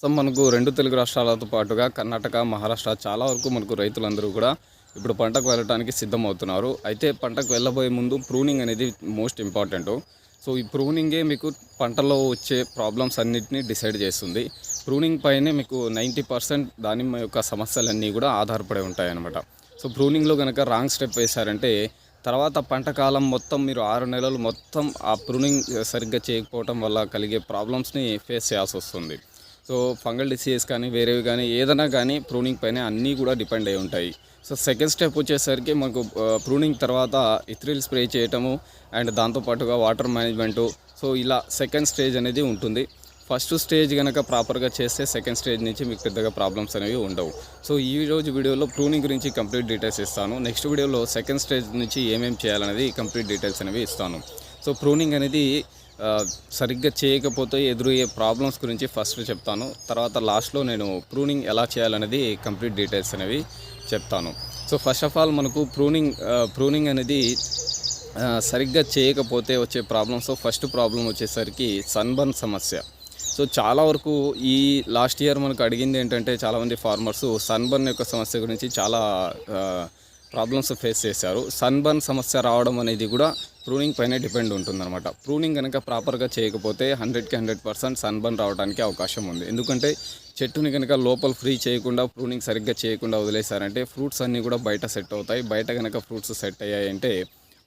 So మనకు రెండు తెలుగు రాష్ట్రాలతో పాటుగా కర్ణాటక మహారాష్ట్ర చాలా వరకు మనకు రైతులందరూ కూడా ఇప్పుడు పంటకు వెళ్ళడానికి సిద్ధమవుతున్నారు. అయితే పంటకు వెళ్ళబోయే ముందు ప్రూనింగ్ అనేది మోస్ట్ ఇంపార్టెంట్. సో ఈ ప్రూనింగే మీకు పంటలో వచ్చే ప్రాబ్లమ్స్ అన్నిటిని డిసైడ్ చేస్తుంది. ప్రూనింగ్ పైనే మీకు నైంటీ పర్సెంట్ దానిమ్మ యొక్క సమస్యలన్నీ కూడా ఆధారపడి ఉంటాయన్నమాట. సో ప్రూనింగ్లో కనుక రాంగ్ స్టెప్ వేశారంటే తర్వాత పంట కాలం మొత్తం మీరు ఆరు నెలలు మొత్తం ఆ ప్రూనింగ్ సరిగ్గా చేయకపోవటం వల్ల కలిగే ప్రాబ్లమ్స్ని ఫేస్ చేయాల్సి వస్తుంది. సో ఫంగల్ డిసీజెస్ కానీ వేరేవి కానీ ఏదైనా కానీ ప్రూనింగ్ పైన అన్నీ కూడా డిపెండ్ అయి ఉంటాయి. సో సెకండ్ స్టెప్ వచ్చేసరికి మనకు ప్రూనింగ్ తర్వాత ఇత్రిల్ స్ప్రే చేయటము అండ్ దాంతోపాటుగా వాటర్ మేనేజ్మెంటు. సో ఇలా సెకండ్ స్టేజ్ అనేది ఉంటుంది. ఫస్ట్ స్టేజ్ కనుక ప్రాపర్గా చేస్తే సెకండ్ స్టేజ్ నుంచి మీకు పెద్దగా ప్రాబ్లమ్స్ అనేవి ఉండవు. సో ఈ రోజు వీడియోలో ప్రూనింగ్ గురించి కంప్లీట్ డీటెయిల్స్ ఇస్తాను. నెక్స్ట్ వీడియోలో సెకండ్ స్టేజ్ నుంచి ఏమేమి చేయాలనేది కంప్లీట్ డీటెయిల్స్ అనేవి ఇస్తాను. సో ప్రూనింగ్ అనేది సరిగ్గా చేయకపోతే ఎదురయ్యే ప్రాబ్లమ్స్ గురించి ఫస్ట్ చెప్తాను. తర్వాత లాస్ట్లో నేను ప్రూనింగ్ ఎలా చేయాలనేది కంప్లీట్ డీటెయిల్స్ అనేవి చెప్తాను. సో ఫస్ట్ ఆఫ్ ఆల్ మనకు ప్రూనింగ్ ప్రూనింగ్ అనేది సరిగ్గా చేయకపోతే వచ్చే ప్రాబ్లమ్స్ ఫస్ట్ ప్రాబ్లం వచ్చేసరికి సన్బర్న్ సమస్య. సో చాలా వరకు ఈ లాస్ట్ ఇయర్ మనకు అడిగింది ఏంటంటే చాలామంది ఫార్మర్స్ సన్బర్న్ యొక్క సమస్య గురించి చాలా ప్రాబ్లమ్స్ ఫేస్ చేశారు. సన్బర్న్ సమస్య రావడం అనేది కూడా ప్రూనింగ్ పైన డిపెండ్ ఉంటుందన్నమాట. ప్రూనింగ్ కనుక ప్రాపర్గా చేయకపోతే హండ్రెడ్కి హండ్రెడ్ పర్సెంట్ సన్బర్న్ రావడానికి అవకాశం ఉంది. ఎందుకంటే చెట్టుని కనుక లోపల ఫ్రీ చేయకుండా ప్రూనింగ్ సరిగ్గా చేయకుండా వదిలేశారంటే ఫ్రూట్స్ అన్నీ కూడా బయట సెట్ అవుతాయి. బయట కనుక ఫ్రూట్స్ సెట్ అయ్యాయంటే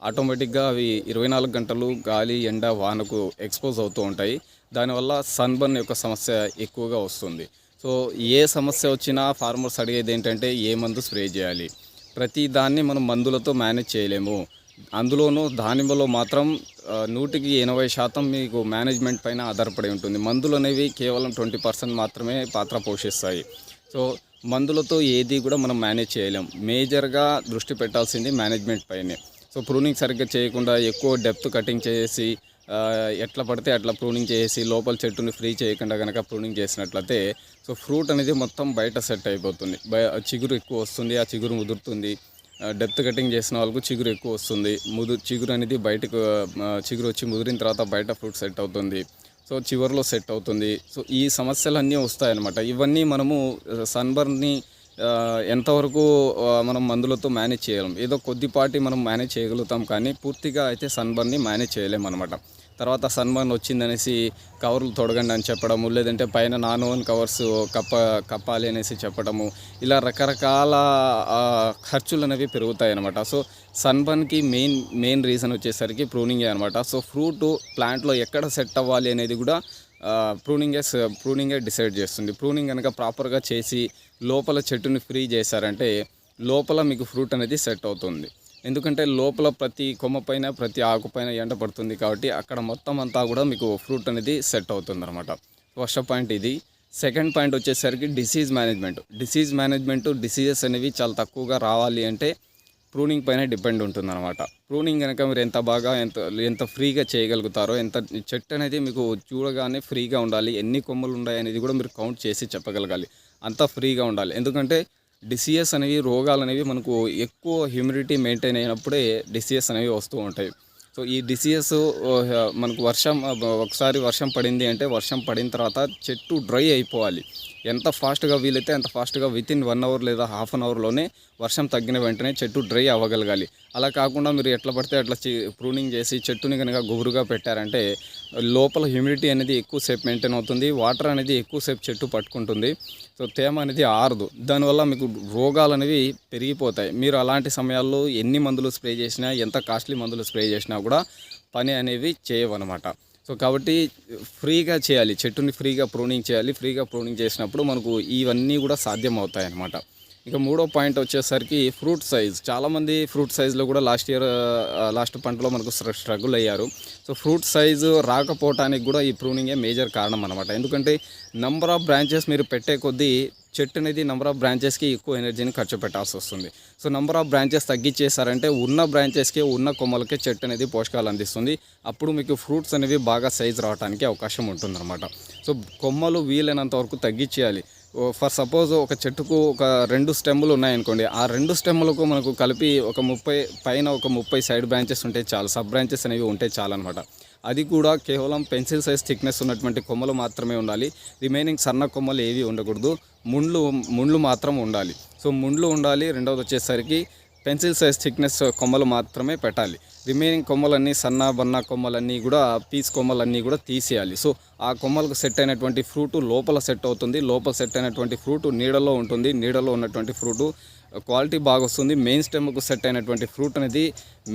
ఆటోమేటిక్గా అవి ఇరవై నాలుగు గంటలు గాలి ఎండ వానకు ఎక్స్పోజ్ అవుతూ ఉంటాయి. దానివల్ల సన్బర్న్ యొక్క సమస్య ఎక్కువగా వస్తుంది. సో ఏ సమస్య వచ్చినా ఫార్మర్స్ అడిగేది ఏంటంటే ఏ మందు స్ప్రే చేయాలి? ప్రతి దాన్ని మనం మందులతో మేనేజ్ చేయలేము. అందులోనూ దానిమ్మలో మాత్రం నూటికి ఎనభై శాతం మీకు మేనేజ్మెంట్ పైన ఆధారపడి ఉంటుంది. మందులు అనేవి కేవలం ట్వంటీ పర్సెంట్ మాత్రమే పాత్ర పోషిస్తాయి. సో మందులతో ఏది కూడా మనం మేనేజ్ చేయలేం. మేజర్గా దృష్టి పెట్టాల్సింది మేనేజ్మెంట్ పైనే. సో ప్రూనింగ్ సరిగ్గా చేయకుండా ఎక్కువ డెప్త్ కటింగ్ చేసి ఎట్లా పడితే అట్లా ప్రూనింగ్ చేసి లోపల చెట్టుని ఫ్రీ చేయకుండా కనుక ప్రూనింగ్ చేసినట్లయితే సో ఫ్రూట్ అనేది మొత్తం బయట సెట్ అయిపోతుంది. బయ చిగురు ఎక్కువ వస్తుంది ఆ చిగురు ముదురుతుంది. డెప్త్ కటింగ్ చేసిన వాళ్ళకు చిగురు ఎక్కువ వస్తుంది. ముదు చిగురు అనేది బయటకు చిగురు వచ్చి ముదిరిన తర్వాత బయట ఫ్రూట్ సెట్ అవుతుంది. సో చివరిలో సెట్ అవుతుంది. సో ఈ సమస్యలన్నీ వస్తాయన్నమాట. ఇవన్నీ మనము సన్బర్న్ని ఎంతవరకు మనం మందులతో మేనేజ్ చేయలేం. ఏదో కొద్దిపాటి మనం మేనేజ్ చేయగలుగుతాం కానీ పూర్తిగా అయితే సన్బర్న్ని మేనేజ్ చేయలేం అనమాట తర్వాత సన్బర్న్ వచ్చిందనేసి కవర్లు తొడగండి అని చెప్పడము లేదంటే పైన నాన్ ఓన్ కవర్స్ కప్ప కప్పాలి అనేసి చెప్పడము ఇలా రకరకాల ఖర్చులు అనేవి పెరుగుతాయి అనమాట సో సన్బర్న్కి మెయిన్ మెయిన్ రీజన్ వచ్చేసరికి ప్రూనింగే అనమాట సో ఫ్రూట్ ప్లాంట్లో ఎక్కడ సెట్ అవ్వాలి అనేది కూడా ప్రూనింగే ప్రూనింగే డిసైడ్ చేస్తుంది. ప్రూనింగ్ కనుక ప్రాపర్గా చేసి లోపల చెట్టుని ఫ్రీ చేశారంటే లోపల మీకు ఫ్రూట్ అనేది సెట్ అవుతుంది. ఎందుకంటే లోపల ప్రతి కొమ్మ పైన ప్రతి ఆకు పైన ఎండ పడుతుంది కాబట్టి అక్కడ మొత్తం అంతా కూడా మీకు ఫ్రూట్ అనేది సెట్ అవుతుంది అనమాట ఫస్ట్ పాయింట్ ఇది. సెకండ్ పాయింట్ వచ్చేసరికి disease management. Disease management diseases అనేవి చాలా తక్కువగా రావాలి అంటే ప్రూనింగ్ పైన డిపెండ్ ఉంటుందన్నమాట. ప్రూనింగ్ కనుక మీరు ఎంత బాగా ఎంత ఎంత ఫ్రీగా చేయగలుగుతారో ఎంత చెట్టు అనేది మీకు చూడగానే ఫ్రీగా ఉండాలి ఎన్ని కొమ్మలు ఉన్నాయి అనేది కూడా మీరు కౌంట్ చేసి చెప్పగలగాలి. అంత ఫ్రీగా ఉండాలి. ఎందుకంటే డిసీఎస్ అనేవి రోగాలు అనేవి మనకు ఎక్కువ హ్యూమిడిటీ మెయింటైన్ అయినప్పుడే డిసీఎస్ అనేవి వస్తూ ఉంటాయి. సో ఈ డిసీఎస్ మనకు వర్షం ఒకసారి వర్షం పడింది అంటే వర్షం పడిన తర్వాత చెట్టు డ్రై అయిపోవాలి. ఎంత ఫాస్ట్గా వీలైతే అంత ఫాస్ట్గా విత్ ఇన్ వన్ అవర్ లేదా హాఫ్ అన్ అవర్లోనే వర్షం తగ్గిన వెంటనే చెట్టు డ్రై అవ్వగలగాలి. అలా కాకుండా మీరు ఎట్లా పడితే అట్లా ప్రూనింగ్ చేసి చెట్టుని కనుక గుబురుగా పెట్టారంటే లోపల హ్యూమిడిటీ అనేది ఎక్కువసేపు మెయింటైన్ అవుతుంది వాటర్ అనేది ఎక్కువసేపు చెట్టు పట్టుకుంటుంది. సో తేమ అనేది ఆరదు. దానివల్ల మీకు రోగాలు అనేవి పెరిగిపోతాయి. మీరు అలాంటి సమయాల్లో ఎన్ని మందులు స్ప్రే చేసినా ఎంత కాస్ట్లీ మందులు స్ప్రే చేసినా కూడా పని అనేవి చేయవన్నమాట. సో కాబట్టి ఫ్రీగా చేయాలి చెట్టుని ఫ్రీగా ప్రూనింగ్ చేయాలి ఫ్రీగా ప్రూనింగ్ చేసినప్పుడు మనకు ఇవన్నీ కూడా సాధ్యం అవుతాయి అన్నమాట ఇక మూడో పాయింట్ వచ్చేసరికి ఫ్రూట్ సైజ్. చాలామంది ఫ్రూట్ సైజ్లో కూడా లాస్ట్ ఇయర్ లాస్ట్ పంటలో మనకు స్ట్రగుల్ అయ్యారు. సో ఫ్రూట్ సైజు రాకపోవటానికి కూడా ఈ ప్రూనింగే మేజర్ కారణం అనమాట ఎందుకంటే నంబర్ ఆఫ్ బ్రాంచెస్ మీరు పెట్టే కొద్దీ చెట్టు అనేది నెంబర్ ఆఫ్ బ్రాంచెస్కి ఎక్కువ ఎనర్జీని ఖర్చు పెట్టాల్సి వస్తుంది. సో నెంబర్ ఆఫ్ బ్రాంచెస్ తగ్గించేసారంటే ఉన్న బ్రాంచెస్కి ఉన్న కొమ్మలకే చెట్టు అనేది పోషకాలు అందిస్తుంది. అప్పుడు మీకు ఫ్రూట్స్ అనేవి బాగా సైజ్ రావడానికి అవకాశం ఉంటుందన్నమాట. సో కొమ్మలు వీలైనంత వరకు తగ్గించేయాలి. ఫర్ సపోజ్ ఒక చెట్టుకు ఒక రెండు స్టెమ్లు ఉన్నాయనుకోండి ఆ రెండు స్టెమ్లకు మనకు కలిపి ఒక ముప్పై పైన ఒక ముప్పై సైడ్ బ్రాంచెస్ ఉంటే చాలు సబ్ బ్రాంచెస్ అనేవి ఉంటే చాలు అనమాట అది కూడా కేవలం పెన్సిల్ సైజ్ థిక్నెస్ ఉన్నటువంటి కొమ్మలు మాత్రమే ఉండాలి రిమైనింగ్ సన్న కొమ్మలు ఏవి ఉండకూడదు ముండ్లు ముండ్లు మాత్రం ఉండాలి. సో ముండ్లు ఉండాలి రెండవది వచ్చేసరికి పెన్సిల్ సైజ్ థిక్నెస్ కొమ్మలు మాత్రమే పెట్టాలి. రిమైనింగ్ కొమ్మలన్నీ సన్న బన్న కొమ్మలన్నీ కూడా పీస్ కొమ్మలన్నీ కూడా తీసేయాలి. సో ఆ కొమ్మలకు సెట్ అయినటువంటి ఫ్రూట్ లోపల సెట్ అవుతుంది. లోపల సెట్ అయినటువంటి ఫ్రూట్ నీడలో ఉంటుంది. నీడలో ఉన్నటువంటి ఫ్రూట్ క్వాలిటీ బాగా వస్తుంది మెయిన్ స్టెమ్కు సెట్ అయినటువంటి ఫ్రూట్ అనేది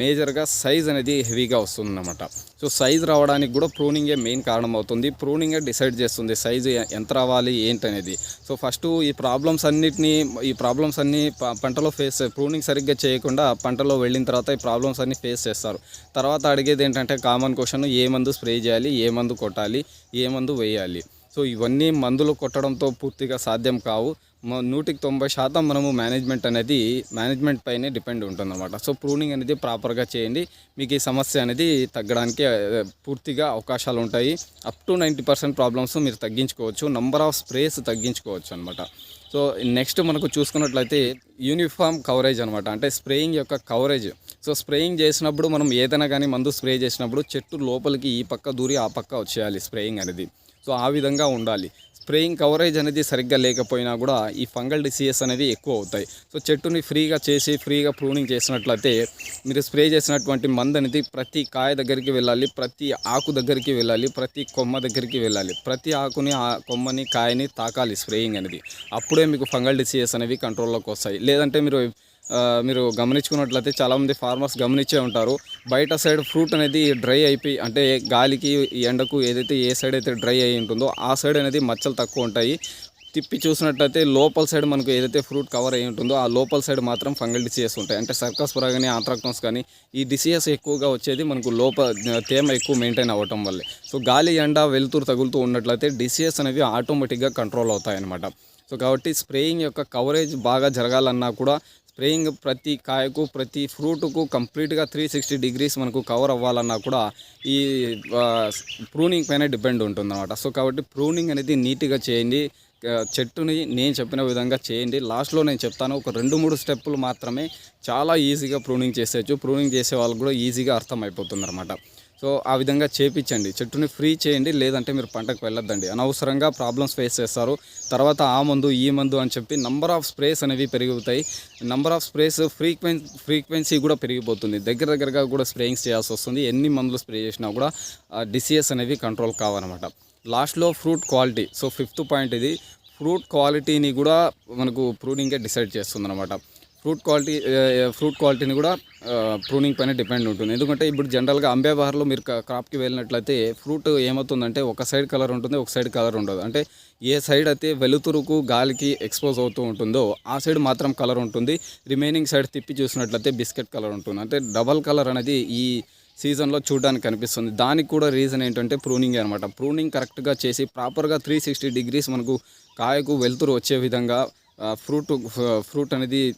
మేజర్గా సైజ్ అనేది హెవీగా వస్తుంది అనమాట సో సైజ్ రావడానికి కూడా ప్రూనింగే మెయిన్ కారణం అవుతుంది ప్రూనింగే డిసైడ్ చేస్తుంది సైజు ఎంత రావాలి ఏంటనేది. సో ఫస్ట్ ఈ ప్రాబ్లమ్స్ అన్నిటినీ ఈ ప్రాబ్లమ్స్ అన్నీ పంటలో ఫేస్ ప్రూనింగ్ సరిగ్గా చేయకుండా పంటలో వెళ్ళిన తర్వాత ఈ ప్రాబ్లమ్స్ అన్నీ ఫేస్ చేస్తారు. తర్వాత అడిగేది ఏంటంటే కామన్ క్వశ్చన్ ఏ మందు స్ప్రే చేయాలి ఏ మందు కొట్టాలి ఏ మందు వేయాలి. సో ఇవన్నీ మందులు కొట్టడంతో పూర్తిగా సాధ్యం కావు. నూటికి తొంభై శాతం మనము మేనేజ్మెంట్ అనేది మేనేజ్మెంట్ పైనే డిపెండ్ ఉంటుందన్నమాట. సో ప్రూనింగ్ అనేది ప్రాపర్గా చేయండి. మీకు ఈ సమస్య అనేది తగ్గడానికి పూర్తిగా అవకాశాలు ఉంటాయి. Up to ninety percent problems మీరు తగ్గించుకోవచ్చు. నంబర్ ఆఫ్ స్ప్రేస్ తగ్గించుకోవచ్చు అనమాట సో నెక్స్ట్ మనకు చూసుకున్నట్లయితే యూనిఫామ్ కవరేజ్ అనమాట అంటే స్ప్రేయింగ్ యొక్క కవరేజ్ సో స్ప్రేయింగ్ చేసినప్పుడు మనం ఏదైనా కానీ మందు స్ప్రే చేసినప్పుడు చెట్టు లోపలికి ఈ పక్క దూరి ఆ పక్క వచ్చేయాలి స్ప్రేయింగ్ అనేది. సో ఆ విధంగా ఉండాలి. స్ప్రేయింగ్ కవరేజ్ అనేది సరిగ్గా లేకపోయినా కూడా ఈ ఫంగల్ డిసీజెస్ అనేది ఎక్కువ అవుతాయి. సో చెట్టుని ఫ్రీగా చేసి ఫ్రీగా ప్రూనింగ్ చేసినట్లయితే మీరు స్ప్రే చేసినటువంటి మందు అనేది ప్రతి కాయ దగ్గరికి వెళ్ళాలి ప్రతి ఆకు దగ్గరికి వెళ్ళాలి ప్రతి కొమ్మ దగ్గరికి వెళ్ళాలి. ప్రతి ఆకుని ఆ కొమ్మని కాయని తాకాలి స్ప్రేయింగ్ అనేది. అప్పుడే మీకు ఫంగల్ డిసీజెస్ అనేవి కంట్రోల్లోకి వస్తాయి. లేదంటే మీరు మీరు గమనించుకున్నట్లయితే చాలామంది ఫార్మర్స్ గమనించే ఉంటారు. బయట సైడ్ ఫ్రూట్ అనేది డ్రై అయిపోయి అంటే గాలికి ఈ ఎండకు ఏదైతే ఏ సైడ్ అయితే డ్రై అయి ఉంటుందో ఆ సైడ్ అనేది మచ్చలు తక్కువ ఉంటాయి. తిప్పి చూసినట్లయితే లోపల సైడ్ మనకు ఏదైతే ఫ్రూట్ కవర్ అయి ఉంటుందో ఆ లోపల సైడ్ మాత్రం ఫంగల్ డిసీజెస్ ఉంటాయి. అంటే సర్కస్ పురా కానీ ఆంథ్రాక్నోస్ కానీ ఈ డిసీజెస్ ఎక్కువగా వచ్చేది మనకు లోప తేమ ఎక్కువ మెయింటైన్ అవ్వటం వల్లే. సో గాలి ఎండ వెలుతురు తగులుతూ ఉన్నట్లయితే డిసీజెస్ అనేవి ఆటోమేటిక్గా కంట్రోల్ అవుతాయి అన్నమాట సో కాబట్టి స్ప్రేయింగ్ యొక్క కవరేజ్ బాగా జరగాలన్నా కూడా స్ప్రేయింగ్ ప్రతి కాయకు ప్రతి ఫ్రూట్కు కంప్లీట్గా త్రీ సిక్స్టీ డిగ్రీస్ మనకు కవర్ అవ్వాలన్నా కూడా ఈ ప్రూనింగ్ పైన డిపెండ్ ఉంటుందన్నమాట. సో కాబట్టి ప్రూనింగ్ అనేది నీట్గా చేయండి. చెట్టుని నేను చెప్పిన విధంగా చేయండి. లాస్ట్లో నేను చెప్తాను ఒక రెండు మూడు స్టెప్పులు మాత్రమే చాలా ఈజీగా ప్రూనింగ్ చేసేయచ్చు. ప్రూనింగ్ చేసే వాళ్ళకు కూడా ఈజీగా అర్థం అయిపోతుంది అనమాట సో ఆ విధంగా చేపించండి. చెట్టుని ఫ్రీ చేయండి లేదంటే మీరు పంటకు వెళ్ళొద్దండి. అనవసరంగా ప్రాబ్లమ్స్ ఫేస్ చేస్తారు. తర్వాత ఆ మందు ఈ మందు అని చెప్పి నంబర్ ఆఫ్ స్ప్రేస్ అనేవి పెరిగిపోతాయి. నంబర్ ఆఫ్ స్ప్రేస్ ఫ్రీక్వెన్ ఫ్రీక్వెన్సీ కూడా పెరిగిపోతుంది. దగ్గర దగ్గరగా కూడా స్ప్రేయింగ్స్ చేయాల్సి వస్తుంది. ఎన్ని మందులు స్ప్రే చేసినా కూడా డిసీజెస్ అనేవి కంట్రోల్ కావన్నమాట లాస్ట్లో fruit quality. So fifth point ఇది. ఫ్రూట్ క్వాలిటీని కూడా మనకు ప్రూనింగే డిసైడ్ చేస్తుంది అనమాట ఫ్రూట్ క్వాలిటీ ఫ్రూట్ క్వాలిటీని కూడా ప్రూనింగ్ పైన డిపెండ్ ఉంటుంది. ఎందుకంటే ఇప్పుడు జనరల్గా అంబేబహార్లో మీరు క్రాప్కి వెళ్ళినట్లయితే ఫ్రూట్ ఏమవుతుందంటే ఒక సైడ్ కలర్ ఉంటుంది ఒక సైడ్ కలర్ ఉండదు. అంటే ఏ సైడ్ అయితే వెలుతురుకు గాలికి ఎక్స్పోజ్ అవుతూ ఉంటుందో ఆ సైడ్ మాత్రం కలర్ ఉంటుంది. రిమైనింగ్ సైడ్ తిప్పి చూసినట్లయితే బిస్కెట్ కలర్ ఉంటుంది. అంటే డబల్ కలర్ అనేది ఈ సీజన్లో చూడడానికి కనిపిస్తుంది. దానికి కూడా రీజన్ ఏంటంటే ప్రూనింగ్ అనమాట ప్రూనింగ్ కరెక్ట్గా చేసి ప్రాపర్గా త్రీ సిక్స్టీ డిగ్రీస్ మనకు కాయకు వెలుతురు వచ్చే విధంగా ఫ్రూట్ ఫ్రూట్ అనేది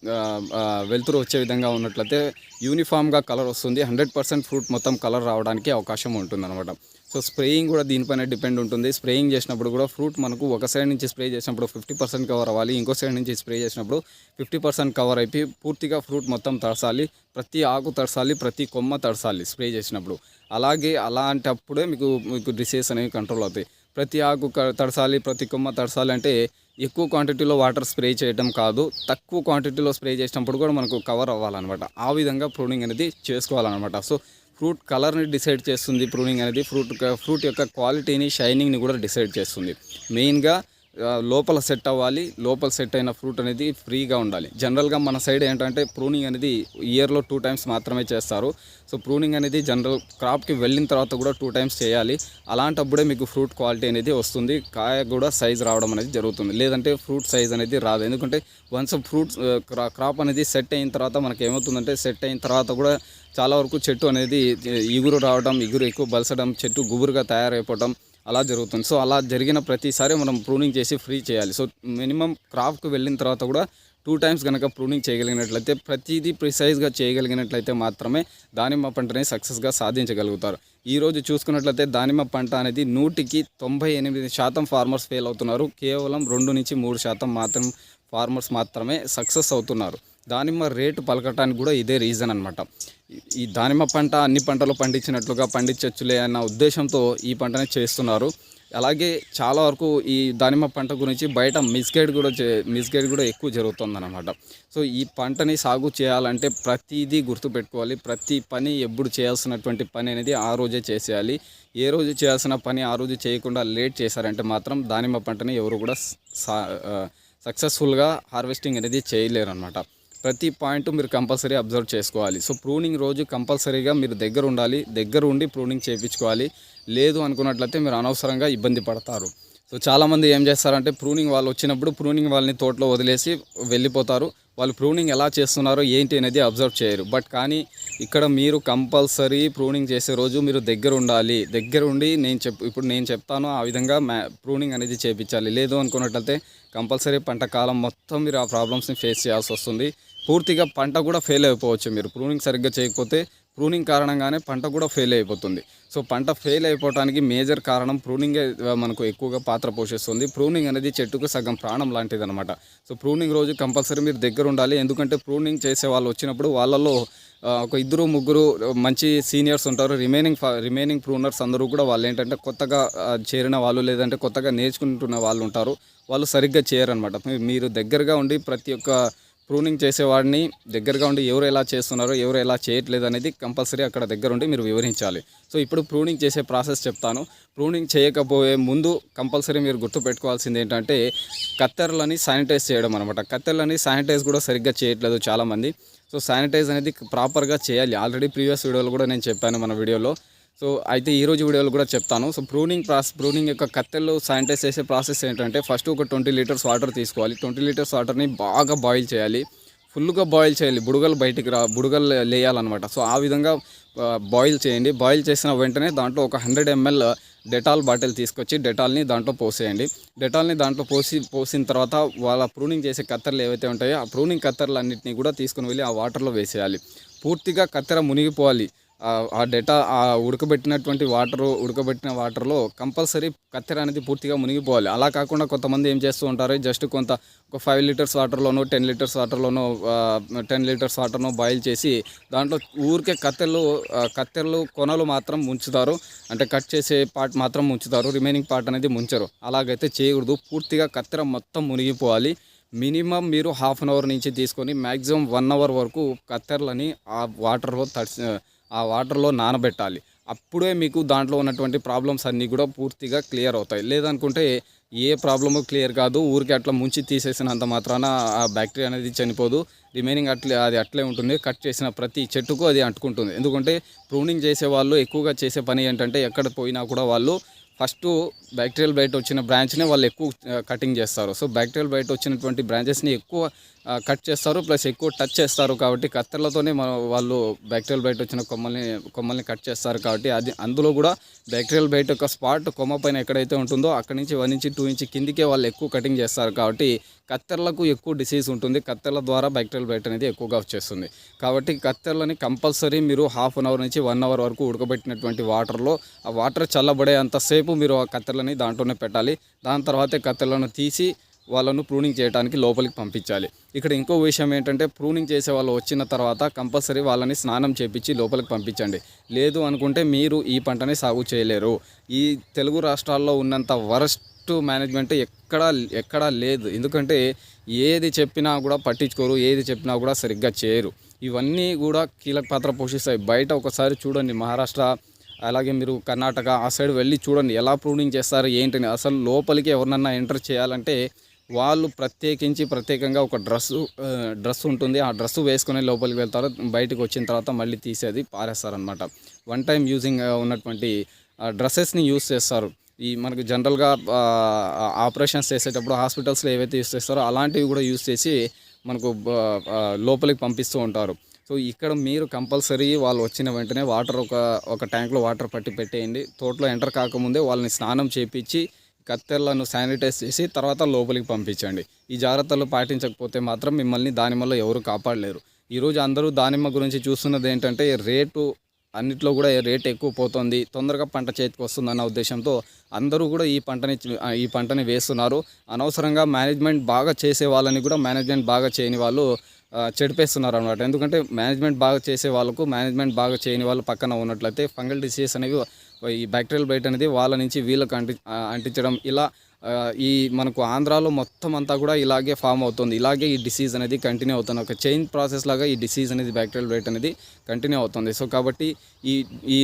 వెలుతురు వచ్చే విధంగా ఉన్నట్లయితే యూనిఫామ్గా కలర్ వస్తుంది. హండ్రెడ్ పర్సెంట్ ఫ్రూట్ మొత్తం కలర్ రావడానికి అవకాశం ఉంటుందన్నమాట. సో స్ప్రేయింగ్ కూడా దీనిపైన డిపెండ్ ఉంటుంది. స్ప్రేయింగ్ చేసినప్పుడు కూడా ఫ్రూట్ మనకు ఒక సైడ్ నుంచి స్ప్రే చేసినప్పుడు ఫిఫ్టీ పర్సెంట్ కవర్ అవ్వాలి. ఇంకో సైడ్ నుంచి స్ప్రే చేసినప్పుడు ఫిఫ్టీ పర్సెంట్ కవర్ అయిపోయి పూర్తిగా ఫ్రూట్ మొత్తం తడసాలి. ప్రతి ఆకు తడసాలి ప్రతి కొమ్మ తడసాలి స్ప్రే చేసినప్పుడు. అలాగే అలాంటప్పుడే మీకు మీకు డిసీజ్ అనేవి కంట్రోల్ అవుతాయి. ప్రతి ఆకు క- తడసాలి ప్రతి కొమ్మ తడసాలి అంటే ఎక్కువ క్వాంటిటీలో వాటర్ స్ప్రే చేయడం కాదు తక్కువ క్వాంటిటీలో స్ప్రే చేసినప్పుడు కూడా మనకు కవర్ అవ్వాలన్నమాట. ఆ విధంగా ప్రూనింగ్ అనేది చేసుకోవాలన్నమాట. సో ఫ్రూట్ కలర్ని డిసైడ్ చేస్తుంది ప్రూనింగ్ అనేది ఫ్రూట్ ఫ్రూట్ యొక్క క్వాలిటీని షైనింగ్ని కూడా డిసైడ్ చేస్తుంది. మెయిన్గా లోపల సెట్ అవ్వాలి. లోపల సెట్ అయిన ఫ్రూట్ అనేది ఫ్రీగా ఉండాలి. జనరల్గా మన సైడ్ ఏంటంటే ప్రూనింగ్ అనేది ఇయర్లో టూ టైమ్స్ మాత్రమే చేస్తారు. సో ప్రూనింగ్ అనేది జనరల్ క్రాప్కి వెళ్ళిన తర్వాత కూడా టూ టైమ్స్ చేయాలి. అలాంటప్పుడే మీకు ఫ్రూట్ క్వాలిటీ అనేది వస్తుంది. కాయ కూడా సైజ్ రావడం అనేది జరుగుతుంది. లేదంటే ఫ్రూట్ సైజ్ అనేది రాదు. ఎందుకంటే వన్స్ ఫ్రూట్ క్రాప్ అనేది సెట్ అయిన తర్వాత మనకి ఏమవుతుందంటే సెట్ అయిన తర్వాత కూడా చాలా వరకు చెట్టు అనేది ఇగురు రావడం ఇగురు ఎక్కువ బలసడం చెట్టు గుబురుగా తయారైపోవడం అలా జరుగుతుంది. సో అలా జరిగిన ప్రతిసారి మనం ప్రూనింగ్ చేసి ఫ్రీ చేయాలి. సో మినిమం క్రాప్కి వెళ్ళిన తర్వాత కూడా టూ టైమ్స్ కనుక ప్రూనింగ్ చేయగలిగినట్లయితే ప్రతిదీ ప్రిసైజ్గా చేయగలిగినట్లయితే మాత్రమే దానిమ్మ పంటని సక్సెస్గా సాధించగలుగుతారు. ఈరోజు చూసుకున్నట్లయితే దానిమ్మ పంట అనేది నూటికి తొంభై ఎనిమిది శాతం ఫార్మర్స్ ఫెయిల్ అవుతున్నారు. కేవలం రెండు నుంచి మూడు శాతం మాత్రం ఫార్మర్స్ మాత్రమే సక్సెస్ అవుతున్నారు. దానిమ్మ రేటు పలకటానికి కూడా ఇదే రీజన్ అనమాట ఈ దానిమ్మ పంట అన్ని పంటలు పండించినట్లుగా పండించవచ్చులే అన్న ఉద్దేశంతో ఈ పంటని చేస్తున్నారు. అలాగే చాలా వరకు ఈ దానిమ్మ పంట గురించి బయట మిస్గైడ్ కూడా చే- మిస్గైడ్ కూడా ఎక్కువ జరుగుతుందన్నమాట. సో ఈ పంటని సాగు చేయాలంటే ప్రతిదీ గుర్తుపెట్టుకోవాలి. ప్రతి పని ఎప్పుడు చేయాల్సినటువంటి పని అనేది ఆ రోజే చేసేయాలి. ఏ రోజు చేయాల్సిన పని ఆ రోజు చేయకుండా లేట్ చేశారంటే మాత్రం దానిమ్మ పంటని ఎవరు కూడా సా సక్సెస్ఫుల్గా హార్వెస్టింగ్ అనేది చేయలేరు అనమాట ప్రతి పాయింట్ మీరు కంపల్సరీ అబ్జర్వ్ చేసుకోవాలి. సో ప్రూనింగ్ రోజు కంపల్సరీగా మీరు దగ్గర ఉండాలి దగ్గర ఉండి ప్రూనింగ్ చేయించుకోవాలి. లేదు అనుకున్నట్లయితే మీరు అనవసరంగా ఇబ్బంది పడతారు. సో చాలామంది ఏం చేస్తారంటే ప్రూనింగ్ వాళ్ళు వచ్చినప్పుడు ప్రూనింగ్ వాళ్ళని తోటలో వదిలేసి వెళ్ళిపోతారు. వాళ్ళు ప్రూనింగ్ ఎలా చేస్తున్నారో ఏంటి అనేది అబ్జర్వ్ చేయరు. బట్ కానీ ఇక్కడ మీరు కంపల్సరీ ప్రూనింగ్ చేసే రోజు మీరు దగ్గర ఉండాలి. దగ్గర ఉండి నేను చెప్ ఇప్పుడు నేను చెప్తాను ఆ విధంగా మ్యా ప్రూనింగ్ అనేది చేపించాలి. లేదు అనుకున్నట్లయితే కంపల్సరీ పంట కాలం మొత్తం మీరు ఆ ప్రాబ్లమ్స్ని ఫేస్ చేయాల్సి వస్తుంది. పూర్తిగా పంట కూడా ఫెయిల్ అయిపోవచ్చు మీరు. ప్రూనింగ్ సరిగ్గా చేయకపోతే ప్రూనింగ్ కారణంగానే పంట కూడా ఫెయిల్ అయిపోతుంది. సో పంట ఫెయిల్ అయిపోవడానికి మేజర్ కారణం ప్రూనింగే మనకు ఎక్కువగా పాత్ర పోషిస్తుంది. ప్రూనింగ్ అనేది చెట్టుకు సగం ప్రాణం లాంటిది అనమాట సో ప్రూనింగ్ రోజు కంపల్సరీ మీరు దగ్గర ఉండాలి. ఎందుకంటే ప్రూనింగ్ చేసే వాళ్ళు వచ్చినప్పుడు వాళ్ళలో ఒక ఇద్దరు ముగ్గురు మంచి సీనియర్స్ ఉంటారు. రిమైనింగ్ రిమైనింగ్ ప్రూనర్స్ అందరూ కూడా వాళ్ళు ఏంటంటే కొత్తగా చేరిన వాళ్ళు లేదంటే కొత్తగా నేర్చుకుంటున్న వాళ్ళు ఉంటారు. వాళ్ళు సరిగ్గా చేయరనమాట మీరు దగ్గరగా ఉండి ప్రతి ఒక్క ప్రూనింగ్ చేసేవాడిని దగ్గరగా ఉండి ఎవరు ఎలా చేస్తున్నారో ఎవరు ఎలా చేయట్లేదు అనేది కంపల్సరీ అక్కడ దగ్గర ఉండి మీరు వివరించాలి. సో ఇప్పుడు ప్రూనింగ్ చేసే ప్రాసెస్ చెప్తాను. ప్రూనింగ్ చేయకపోయే ముందు కంపల్సరీ మీరు గుర్తుపెట్టుకోవాల్సింది ఏంటంటే కత్తెరలని శానిటైజ్ చేయడం అనమాట కత్తెరలని శానిటైజ్ కూడా సరిగ్గా చేయట్లేదు చాలామంది. సో శానిటైజ్ అనేది ప్రాపర్గా చేయాలి. ఆల్రెడీ ప్రీవియస్ వీడియోలో కూడా నేను చెప్పాను మన వీడియోలో. సో అయితే ఈరోజు వీడియోలో కూడా చెప్తాను. సో ప్రూనింగ్ ప్రాసెస్ ప్రూనింగ్ యొక్క కత్తెల్లో శానిటైజ్ చేసే ప్రాసెస్ ఏంటంటే ఫస్ట్ ఒక ట్వంటీ లీటర్స్ వాటర్ తీసుకోవాలి. ట్వంటీ లీటర్స్ వాటర్ని బాగా బాయిల్ చేయాలి. ఫుల్గా బాయిల్ చేయాలి. బుడగలు బయటికి రా బుడగలు లేయాలన్నమాట. సో ఆ విధంగా బాయిల్ చేయండి. బాయిల్ చేసిన వెంటనే దాంట్లో ఒక హండ్రెడ్ ఎంఎల్ డెటాల్ బాటిల్ తీసుకొచ్చి డెటాల్ని దాంట్లో పోసేయండి. డెటాల్ని దాంట్లో పోసి పోసిన తర్వాత వాళ్ళ ప్రూనింగ్ చేసే కత్తెరలు ఏవైతే ఉంటాయో ఆ ప్రూనింగ్ కత్తెరలు అన్నింటినీ కూడా తీసుకుని వెళ్ళి ఆ వాటర్లో వేసేయాలి. పూర్తిగా కత్తెర మునిగిపోవాలి. ఆ- డెటా డేటా ఆ ఉడకబెట్టినటువంటి వాటర్ ఉడకబెట్టిన వాటర్లో కంపల్సరీ కత్తెర అనేది పూర్తిగా మునిగిపోవాలి. అలా కాకుండా కొంతమంది ఏం చేస్తూ ఉంటారు జస్ట్ కొంత ఒక ఫైవ్ లీటర్స్ వాటర్లోనో టెన్ లీటర్స్ వాటర్లోనో టెన్ లీటర్స్ వాటర్నో బాయిల్ చేసి దాంట్లో ఊరికే కత్తెరలు కత్తెరలు కొనలు మాత్రం ముంచుతారు. అంటే కట్ చేసే పార్ట్ మాత్రం ముంచుతారు రిమైనింగ్ పార్ట్ అనేది ముంచరు. అలాగైతే చేయకూడదు పూర్తిగా కత్తెర మొత్తం మునిగిపోవాలి. మినిమం మీరు హాఫ్ అన్ అవర్ నుంచి తీసుకొని మ్యాక్సిమం వన్ అవర్ వరకు కత్తెరలని ఆ వాటర్లో తడిసి ఆ వాటర్లో నానబెట్టాలి. అప్పుడే మీకు దాంట్లో ఉన్నటువంటి ప్రాబ్లమ్స్ అన్నీ కూడా పూర్తిగా క్లియర్ అవుతాయి. లేదనుకుంటే ఏ ప్రాబ్లము క్లియర్ కాదు. ఊరికి అట్లా ముంచి తీసేసినంత మాత్రాన ఆ బ్యాక్టీరియా అనేది చనిపోదు. రిమైనింగ్ అట్లే అది అట్లే ఉంటుంది. కట్ చేసిన ప్రతి చెట్టుకు అది అంటుకుంటుంది. ఎందుకంటే ప్రూనింగ్ చేసే వాళ్ళు ఎక్కువగా చేసే పని ఏంటంటే ఎక్కడ పోయినా కూడా వాళ్ళు ఫస్ట్ బ్యాక్టీరియల్ బయట వచ్చిన బ్రాంచ్నే వాళ్ళు ఎక్కువ కటింగ్ చేస్తారు. సో బ్యాక్టీరియల్ బయట వచ్చినటువంటి బ్రాంచెస్ని ఎక్కువ కట్ చేస్తారు ప్లస్ ఎక్కువ టచ్ చేస్తారు కాబట్టి కత్తెరలతోనే మన వాళ్ళు బ్యాక్టీరియల్ బయట వచ్చిన కొమ్మల్ని కొమ్మల్ని కట్ చేస్తారు కాబట్టి అది అందులో కూడా బ్యాక్టీరియల్ బయట యొక్క స్పాట్ కొమ్మ పైన ఎక్కడైతే ఉంటుందో అక్కడి నుంచి వన్ ఇంచి టూ ఇంచి కిందికే వాళ్ళు ఎక్కువ కటింగ్ చేస్తారు కాబట్టి కత్తెరలకు ఎక్కువ డిసీజ్ ఉంటుంది. కత్తెరల ద్వారా బ్యాక్టీరియల్ బయట అనేది ఎక్కువగా వచ్చేస్తుంది. కాబట్టి కత్తెరలని కంపల్సరీ మీరు హాఫ్ అన్ అవర్ నుంచి వన్ అవర్ వరకు ఉడకబెట్టినటువంటి వాటర్లో ఆ వాటర్ చల్లబడే అంతసేపు మీరు ఆ కత్తెరలని దాంట్లోనే పెట్టాలి. దాని తర్వాతే కత్తెరలను తీసి వాళ్ళను ప్రూనింగ్ చేయడానికి లోపలికి పంపించాలి. ఇక్కడ ఇంకో విషయం ఏంటంటే ప్రూనింగ్ చేసే వాళ్ళు వచ్చిన తర్వాత కంపల్సరీ వాళ్ళని స్నానం చేపించి లోపలికి పంపించండి. లేదు అనుకుంటే మీరు ఈ పంటని సాగు చేయలేరు. ఈ తెలుగు రాష్ట్రాల్లో ఉన్నంత వరస్ట్ మేనేజ్మెంట్ ఎక్కడా ఎక్కడా లేదు. ఎందుకంటే ఏది చెప్పినా కూడా పట్టించుకోరు ఏది చెప్పినా కూడా సరిగ్గా చేయరు. ఇవన్నీ కూడా కీలక పాత్ర పోషిస్తాయి. బయట ఒకసారి చూడండి మహారాష్ట్ర అలాగే మీరు కర్ణాటక ఆ సైడ్ వెళ్ళి చూడండి ఎలా ప్రూనింగ్ చేస్తారు ఏంటని. అసలు లోపలికి ఎవరినన్నా ఎంటర్ చేయాలంటే వాళ్ళు ప్రత్యేకించి ప్రత్యేకంగా ఒక డ్రెస్సు డ్రెస్ ఉంటుంది. ఆ డ్రెస్ వేసుకొని లోపలికి వెళ్తారు. బయటకు వచ్చిన తర్వాత మళ్ళీ తీసేది పారేస్తారనమాట వన్ టైం యూజింగ్ ఉన్నటువంటి డ్రెస్సెస్ని యూస్ చేస్తారు. ఈ మనకు జనరల్గా ఆపరేషన్స్ చేసేటప్పుడు హాస్పిటల్స్లో ఏవైతే యూస్ చేస్తారో అలాంటివి కూడా యూస్ చేసి మనకు లోపలికి పంపిస్తూ ఉంటారు. సో ఇక్కడ మీరు కంపల్సరీ వాళ్ళు వచ్చిన వెంటనే వాటర్ ఒక ఒక ట్యాంక్లో వాటర్ పట్టి పెట్టేయండి. తోటలో ఎంటర్ కాకముందే వాళ్ళని స్నానం చేపించి కత్తెరలను శానిటైజ్ చేసి తర్వాత లోపలికి పంపించండి. ఈ జాగ్రత్తలు పాటించకపోతే మాత్రం మిమ్మల్ని దానిమ్మలో ఎవరు కాపాడలేరు. ఈరోజు అందరూ దానిమ్మ గురించి చూస్తున్నది ఏంటంటే రేటు అన్నిట్లో కూడా రేట్ ఎక్కువ పోతుంది. తొందరగా పంట చేతికి వస్తుందన్న ఉద్దేశంతో అందరూ కూడా ఈ పంటని ఈ పంటని వేస్తున్నారు. అనవసరంగా మేనేజ్మెంట్ బాగా చేసే వాళ్ళని కూడా మేనేజ్మెంట్ బాగా చేయని వాళ్ళు చెడిపేస్తున్నారు అనమాట ఎందుకంటే మేనేజ్మెంట్ బాగా చేసే వాళ్ళకు మేనేజ్మెంట్ బాగా చేయని వాళ్ళు పక్కన ఉన్నట్లయితే ఫంగల్ డిసీజ్ అనేవి ఈ బ్యాక్టీరియల్ బైట్ అనేది వాళ్ళ నుంచి వీళ్ళకి అంటి అంటించడం. ఇలా ఈ మనకు ఆంధ్రాలో మొత్తం అంతా కూడా ఇలాగే ఫామ్ అవుతుంది. ఇలాగే ఈ డిసీజ్ అనేది కంటిన్యూ అవుతుంది. ఒక చైన్ ప్రాసెస్ లాగా ఈ డిసీజ్ అనేది బ్యాక్టీరియల్ రేట్ అనేది కంటిన్యూ అవుతుంది. సో కాబట్టి ఈ ఈ